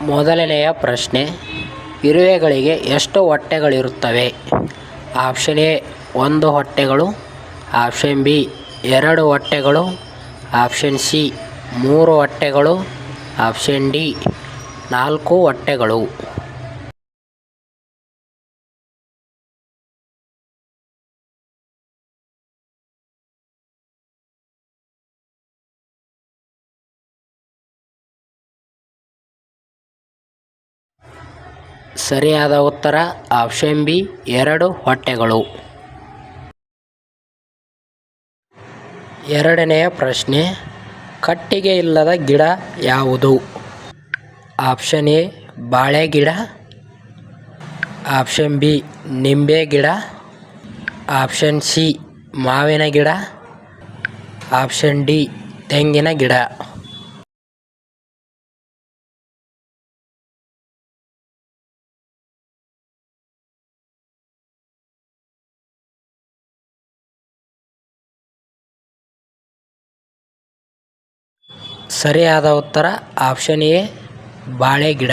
ಮೊದಲನೆಯ ಪ್ರಶ್ನೆ, ಇರುವೆಗಳಿಗೆ ಎಷ್ಟು ಹೊಟ್ಟೆಗಳಿರುತ್ತವೆ? ಆಪ್ಷನ್ ಎ, ಒಂದು ಹೊಟ್ಟೆಗಳು. ಆಪ್ಷನ್ ಬಿ, ಎರಡು ಹೊಟ್ಟೆಗಳು. ಆಪ್ಷನ್ ಸಿ, ಮೂರು ಹೊಟ್ಟೆಗಳು. ಆಪ್ಷನ್ ಡಿ, ನಾಲ್ಕು ಹೊಟ್ಟೆಗಳು. ಸರಿಯಾದ ಉತ್ತರ ಆಪ್ಷನ್ ಬಿ, ಎರಡು ಹೊಟ್ಟೆಗಳು. ಎರಡನೆಯ ಪ್ರಶ್ನೆ, ಕಟ್ಟಿಗೆ ಇಲ್ಲದ ಗಿಡ ಯಾವುದು? ಆಪ್ಷನ್ ಎ, ಬಾಳೆ ಗಿಡ. ಆಪ್ಷನ್ ಬಿ, ನಿಂಬೆ ಗಿಡ. ಆಪ್ಷನ್ ಸಿ, ಮಾವಿನ ಗಿಡ. ಆಪ್ಷನ್ ಡಿ, ತೆಂಗಿನ ಗಿಡ. ಸರಿಯಾದ ಉತ್ತರ ಆಪ್ಷನ್ ಎ ಬಾಳೆ ಗಿಡ